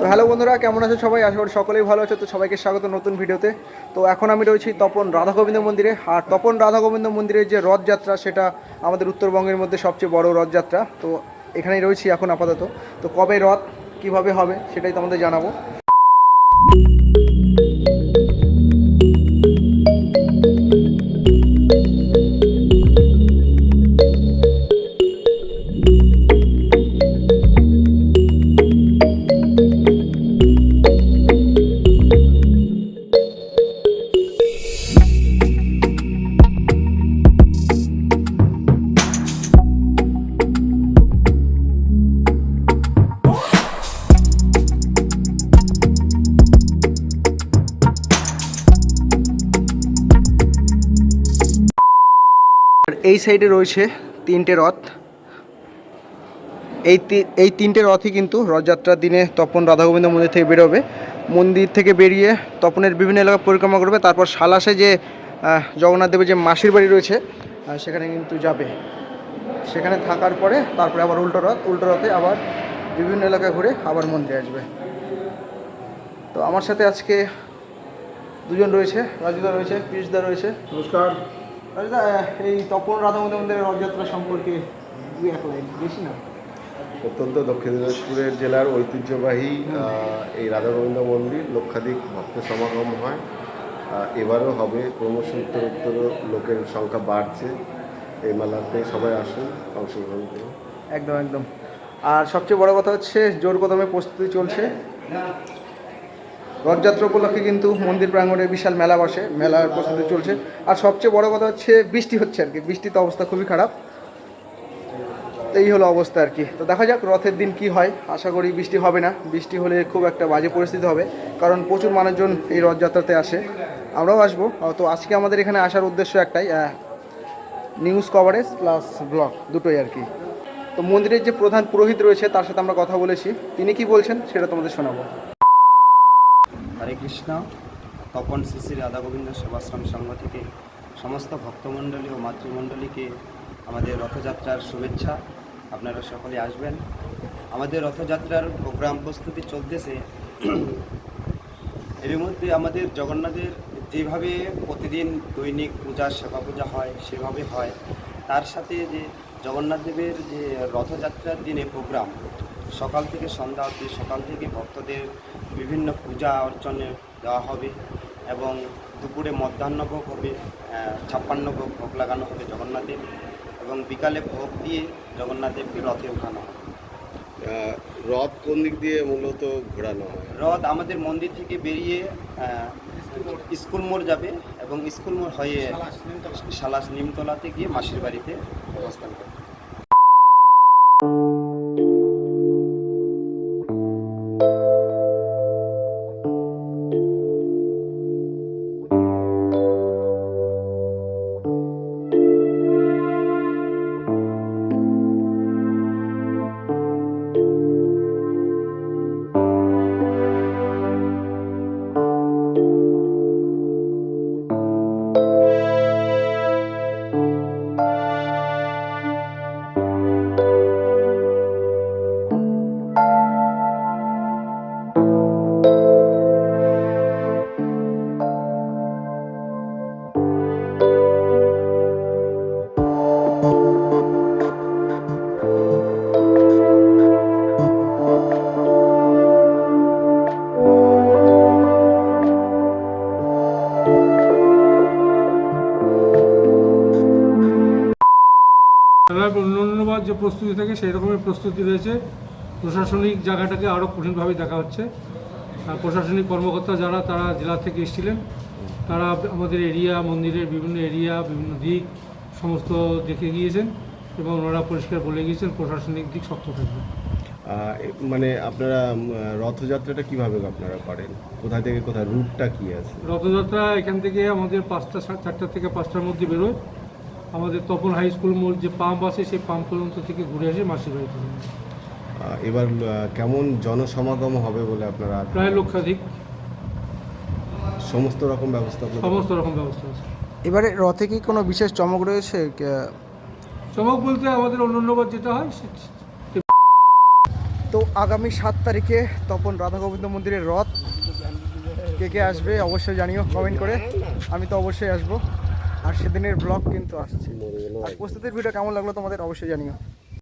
তো হ্যালো বন্ধুরা, কেমন আছে সবাই? আশা করি সকলেই ভালো আছে। তো সবাইকে স্বাগত নতুন ভিডিওতে। তো এখন আমি রয়েছি তপন রাধা গোবিন্দ মন্দিরে। আর তপন রাধা গোবিন্দ মন্দিরের যে রথযাত্রা, সেটা আমাদের উত্তরবঙ্গের মধ্যে সবচেয়ে বড় রথযাত্রা। তো এখানেই রয়েছি এখন আপাতত। তো কবে রথ, কীভাবে হবে, সেটাই তোমাদের জানাব। এই সাইডে রয়েছে তিনটে রথ। এই এই তিনটে রথই কিন্তু রথযাত্রার দিনে তপন রাধা গোবিন্দ মন্দির থেকে বেরোবে। মন্দির থেকে বেরিয়ে তপনের বিভিন্ন এলাকা পরিক্রমা করবে। তারপর সালাসে যে জগন্নাথ দেবের যে মাসির বাড়ি রয়েছে সেখানে কিন্তু যাবে। সেখানে থাকার পরে তারপরে আবার উল্টো রথ। উল্টো রথে আবার বিভিন্ন এলাকা ঘুরে আবার মন্দিরে আসবে। তো আমার সাথে আজকে দুজন রয়েছে। রাজুদা রয়েছে পিসদা রয়েছে। নমস্কার। এই তপন রাধা মন্দিরের রথযাত্রা সম্পর্কে দুই এক লাইন বেশি না? অত্যন্ত দক্ষিণ দিনাজপুরের জেলার ঐতিহ্যবাহী এই রাধা গোবিন্দ মন্দির লক্ষাধিক ভক্ত সমাগম হয়। এবারও হবে ক্রমশ উত্তর উত্তর লোকের সংখ্যা বাড়ছে। এই মেলাতে সবাই আসুন অংশগ্রহণ করুন। একদম একদম। আর সবচেয়ে বড় কথা হচ্ছে জোর কদমে প্রস্তুতি চলছে। রথযাত্রা উপলক্ষে কিন্তু মন্দির প্রাঙ্গণে বিশাল মেলা বসে মেলার প্রস্তুতি চলছে। আর সবচেয়ে বড় কথা হচ্ছে, বৃষ্টি হচ্ছে আর কি। বৃষ্টিতে অবস্থা খুবই খারাপ। তো এই হলো অবস্থা আর কি। তো দেখা যাক রথের দিন কি হয়। আশা করি বৃষ্টি হবে না। বৃষ্টি হলে খুব একটা বাজে পরিস্থিতি হবে। কারণ প্রচুর মানুষজন এই রথযাত্রাতে আসে। আমরাও আসব। তো আজকে আমাদের এখানে আসার উদ্দেশ্য একটাই নিউজ কভারেজ প্লাস ব্লগ দুটোই আর কি। তো মন্দিরের যে প্রধান পুরোহিত রয়েছে, তার সাথে আমরা কথা বলেছি। তিনি কি বলছেন সেটা তোমাদের শোনাবো। কৃষ্ণ তপন শ্রী শ্রী রাধা গোবিন্দ সেবাশ্রম সংঘ থেকে সমস্ত ভক্তমণ্ডলী ও মাতৃমণ্ডলীকে আমাদের রথযাত্রার শুভেচ্ছা। আপনারা সকলে আসবেন। আমাদের রথযাত্রার প্রোগ্রাম প্রস্তুতি চলতেছে। এর মধ্যে আমাদের জগন্নাথের যেভাবে প্রতিদিন দৈনিক পূজা সেবা পূজা হয়, সেভাবে হয়, তার সাথে যে জগন্নাথ দেবের যে রথযাত্রার দিনে প্রোগ্রাম সকাল থেকে সন্ধ্যা অবধি সকাল থেকে ভক্তদের বিভিন্ন পূজা অর্চনে দেওয়া হবে এবং দুপুরে মধ্যাহ্নভোগ হবে ছাপ্পান্ন ভোগ ভোগ লাগানো হবে জগন্নাথের এবং বিকালে ভোগ দিয়ে জগন্নাথ দেবকে রথে ওঠানো হবে। রথ কোন দিক দিয়ে মূলত ঘোরানো হয়? রথ আমাদের মন্দির থেকে বেরিয়ে স্কুল মোড় যাবে এবং স্কুল মোড় হয়ে সালাস নিমতলাতে গিয়ে মাসির বাড়িতে অবস্থান করবে। খেলার অন্যান্যবার যে প্রস্তুতি থাকে সেই রকমের প্রস্তুতি রয়েছে। প্রশাসনিক জায়গাটাকে আরও কঠিনভাবে দেখা হচ্ছে। আর প্রশাসনিক কর্মকর্তা যারা তারা জেলা থেকে এসেছিলেন। তারা আমাদের এরিয়া মন্দিরের বিভিন্ন এরিয়া বিভিন্ন দিক সমস্ত দেখে গিয়েছেন এবং ওনারা পরিষ্কার বলে গিয়েছেন প্রশাসনিক দিক শক্ত থাকবে। মানে আপনারা রথযাত্রাটা কীভাবে আপনারা করেন? কোথা থেকে কোথায়? রুটটা কি আছে? রথযাত্রা এখান থেকে আমাদের পাঁচটা চারটা থেকে পাঁচটার মধ্যে বেরোয়। আমাদের তপন হাই স্কুল মোড় যে পাম্প আছে সেই পাম্প পর্যন্ত থেকে ঘুরে আসে মাসির বাড়িতে এবার কেমন জনসমাগম হবে বলে আপনারা প্রায় লক্ষাধিক। সমস্ত রকম ব্যবস্থা সমস্ত রকম ব্যবস্থা আছে। এবারে রথে কি কোনো বিশেষ চমক রয়েছে? চমক বলতে আমাদের অন্যান্যবার যেটা হয় তো আগামী সাত তারিখে তপন রাধা গোবিন্দ মন্দিরের রথ কে কে আসবে অবশ্যই জানিও কমেন্ট করে। আমি তো অবশ্যই আসব। আর সেদিনের ব্লগ কিন্তু আসছে। আর প্রস্তুতির ভিডিও কেমন লাগল তোমাদের অবশ্যই জানিও।